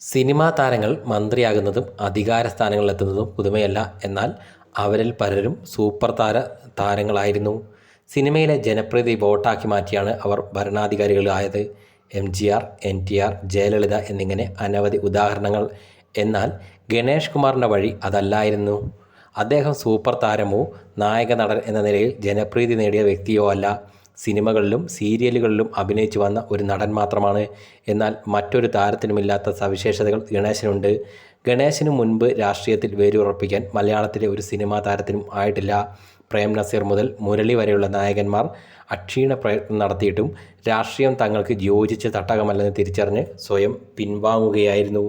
Cinema താരങ്ങൾ മന്ത്രിയാകുന്നതും അധികാര സ്ഥാനങ്ങളിലെത്തുന്നതും പുതുമയല്ല. എന്നാൽ അവരിൽ പലരും സൂപ്പർ താര താരങ്ങളായിരുന്നു. സിനിമയിലെ ജനപ്രീതി വോട്ടാക്കി മാറ്റിയാണ് അവർ ഭരണാധികാരികളായത്. M G R N T R Jayalalitha എന്നിങ്ങനെ അനവധി ഉദാഹരണങ്ങൾ. എന്നാൽ ഗണേഷ് കുമാറിന്റെ വഴി അതല്ലായിരുന്നു. അദ്ദേഹം സൂപ്പർ താരമോ നായക നടൻ എന്ന നിലയിൽ ജനപ്രീതി നേടിയ വ്യക്തിയോ അല്ല. സിനിമകളിലും സീരിയലുകളിലും അഭിനയിച്ചു വന്ന ഒരു നടൻ മാത്രമാണ്. എന്നാൽ മറ്റൊരു താരത്തിനുമില്ലാത്ത സവിശേഷതകൾ ഗണേശനുണ്ട്. ഗണേശന് മുൻപ് രാഷ്ട്രീയത്തിൽ വേരുറപ്പിക്കാൻ മലയാളത്തിലെ ഒരു സിനിമാ താരത്തിനും ആയിട്ടില്ല. പ്രേം നസീർ മുതൽ മുരളി വരെയുള്ള നായകന്മാർ അക്ഷീണ പ്രയത്നം നടത്തിയിട്ടും രാഷ്ട്രീയം തങ്ങൾക്ക് യോജിച്ച തട്ടകമല്ലെന്ന് തിരിച്ചറിഞ്ഞ് സ്വയം പിൻവാങ്ങുകയായിരുന്നു.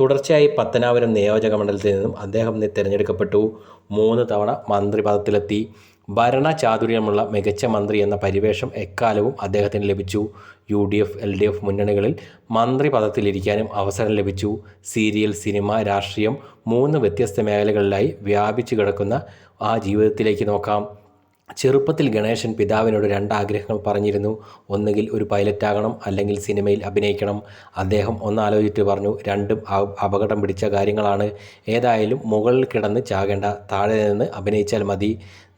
തുടർച്ചയായി പത്തനാപുരം നിയോജക മണ്ഡലത്തിൽ നിന്നും അദ്ദേഹം തിരഞ്ഞെടുക്കപ്പെട്ടു. മൂന്ന് തവണ മന്ത്രിപദത്തിലെത്തി. ഭരണ ചാതുര്യമുള്ള മികച്ച മന്ത്രി എന്ന പരിവേഷം എക്കാലവും അദ്ദേഹത്തിന് ലഭിച്ചു. U D F L D F മുന്നണികളിൽ മന്ത്രി പദത്തിലിരിക്കാനും അവസരം ലഭിച്ചു. സീരിയൽ സിനിമ രാഷ്ട്രീയം മൂന്ന് വ്യത്യസ്ത മേഖലകളിലായി വ്യാപിച്ചു കിടക്കുന്ന ആ ജീവിതത്തിലേക്ക് നോക്കാം. ചെറുപ്പത്തിൽ ഗണേശൻ പിതാവിനോട് രണ്ട് ആഗ്രഹങ്ങൾ പറഞ്ഞിരുന്നു. ഒന്നുകിൽ ഒരു പൈലറ്റാകണം അല്ലെങ്കിൽ സിനിമയിൽ അഭിനയിക്കണം. അദ്ദേഹം ഒന്ന് ആലോചിച്ചിട്ട് പറഞ്ഞു രണ്ടും അപകടം പിടിച്ച കാര്യങ്ങളാണ്. ഏതായാലും മുകളിൽ കിടന്ന് ചാകേണ്ട താഴെ നിന്ന് അഭിനയിച്ചാൽ മതി.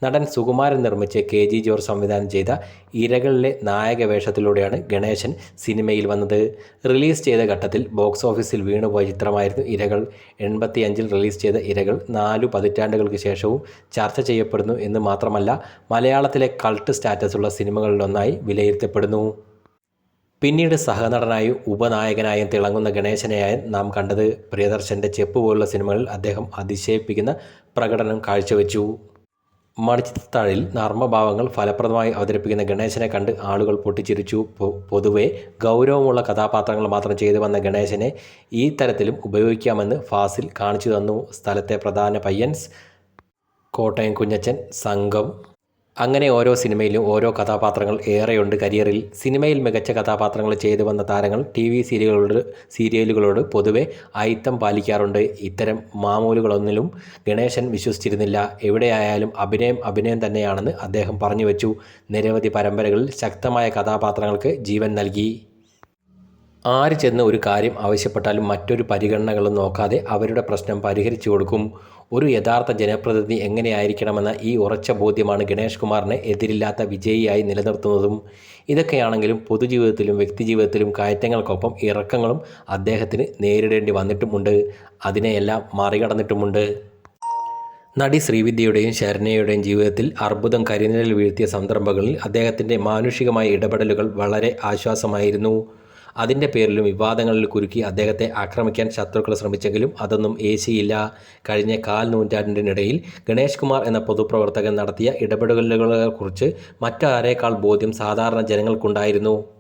നടൻ സുകുമാരൻ നിർമ്മിച്ച് കെ ജി ജോർജ് സംവിധാനം ചെയ്ത ഇരകളിലെ നായക വേഷത്തിലൂടെയാണ് ഗണേശൻ സിനിമയിൽ വന്നത്. റിലീസ് ചെയ്ത ഘട്ടത്തിൽ ബോക്സ് ഓഫീസിൽ വീണുപോയ ചിത്രമായിരുന്നു ഇരകൾ. എൺപത്തി അഞ്ചിൽ റിലീസ് ചെയ്ത ഇരകൾ നാലു പതിറ്റാണ്ടുകൾക്ക് ശേഷവും ചർച്ച ചെയ്യപ്പെടുന്നു എന്ന് മാത്രമല്ല മലയാളത്തിലെ കൾട്ട് സ്റ്റാറ്റസുള്ള സിനിമകളിലൊന്നായി വിലയിരുത്തപ്പെടുന്നു. പിന്നീട് സഹനടനായും ഉപനായകനായും തിളങ്ങുന്ന ഗണേശനെയായി നാം കണ്ടത്. പ്രിയദർശന്റെ ചെപ്പ് പോലുള്ള സിനിമകളിൽ അദ്ദേഹം അതിശയിപ്പിക്കുന്ന പ്രകടനം കാഴ്ചവെച്ചു. മണിച്ചിത്രത്താഴിൽ നർമ്മഭാവങ്ങൾ ഫലപ്രദമായി അവതരിപ്പിക്കുന്ന ഗണേശനെ കണ്ട് ആളുകൾ പൊട്ടിച്ചിരിച്ചു. പൊതുവെ ഗൗരവമുള്ള കഥാപാത്രങ്ങൾ മാത്രം ചെയ്തു വന്ന ഗണേശനെ ഈ തരത്തിലും ഉപയോഗിക്കാമെന്ന് ഫാസിൽ കാണിച്ചു തന്നു. സ്ഥലത്തെ പ്രധാന പയ്യൻസ് കോട്ടയം കുഞ്ഞച്ചൻ സംഘം അങ്ങനെ ഓരോ സിനിമയിലും ഓരോ കഥാപാത്രങ്ങൾ ഏറെയുണ്ട്. കരിയറിൽ സിനിമയിൽ മികച്ച കഥാപാത്രങ്ങൾ ചെയ്തു വന്ന താരങ്ങൾ ടി വി സീരിയലുകളോട് സീരിയലുകളോട് പൊതുവെ അയിത്തം പാലിക്കാറുണ്ട്. ഇത്തരം മാമൂലുകളൊന്നിലും ഗണേശൻ വിശ്വസിച്ചിരുന്നില്ല. എവിടെയായാലും അഭിനയം അഭിനയം തന്നെയാണെന്ന് അദ്ദേഹം പറഞ്ഞു വെച്ചു. നിരവധി പരമ്പരകളിൽ ശക്തമായ കഥാപാത്രങ്ങൾക്ക് ജീവൻ നൽകി. ആര് ചെന്ന് ഒരു കാര്യം ആവശ്യപ്പെട്ടാലും മറ്റൊരു പരിഗണനകളും നോക്കാതെ അവരുടെ പ്രശ്നം പരിഹരിച്ചു കൊടുക്കും. ഒരു യഥാർത്ഥ ജനപ്രതിനിധി എങ്ങനെയായിരിക്കണമെന്ന ഈ ഉറച്ച ബോധ്യമാണ് ഗണേഷ് കുമാറിനെ എതിരില്ലാത്ത വിജയിയായി നിലനിർത്തുന്നതും. ഇതൊക്കെയാണെങ്കിലും പൊതുജീവിതത്തിലും വ്യക്തിജീവിതത്തിലും കയറ്റങ്ങൾക്കൊപ്പം ഇറക്കങ്ങളും അദ്ദേഹത്തിന് നേരിടേണ്ടി വന്നിട്ടുമുണ്ട്. അതിനെയെല്ലാം മറികടന്നിട്ടുമുണ്ട്. നടി ശ്രീവിദ്യയുടെയും ശരണയുടെയും ജീവിതത്തിൽ അർബുദം കരിനിഴൽ വീഴ്ത്തിയ സന്ദർഭങ്ങളിൽ അദ്ദേഹത്തിന്റെ മാനുഷികമായ ഇടപെടലുകൾ വളരെ ആശ്വാസമായിരുന്നു. അതിന്റെ പേരിലും വിവാദങ്ങളിൽ കുരുക്കി അദ്ദേഹത്തെ ആക്രമിക്കാൻ ശത്രുക്കൾ ശ്രമിച്ചെങ്കിലും അതൊന്നും ഏശിയില്ല. കഴിഞ്ഞ കാൽ നൂറ്റാണ്ടിനിടയിൽ ഗണേഷ് കുമാർ എന്ന പൊതുപ്രവർത്തകൻ നടത്തിയ ഇടപെടലുകളെക്കുറിച്ച് മറ്റാരേക്കാൾ ബോധ്യം സാധാരണ ജനങ്ങൾക്കുണ്ടായിരുന്നു?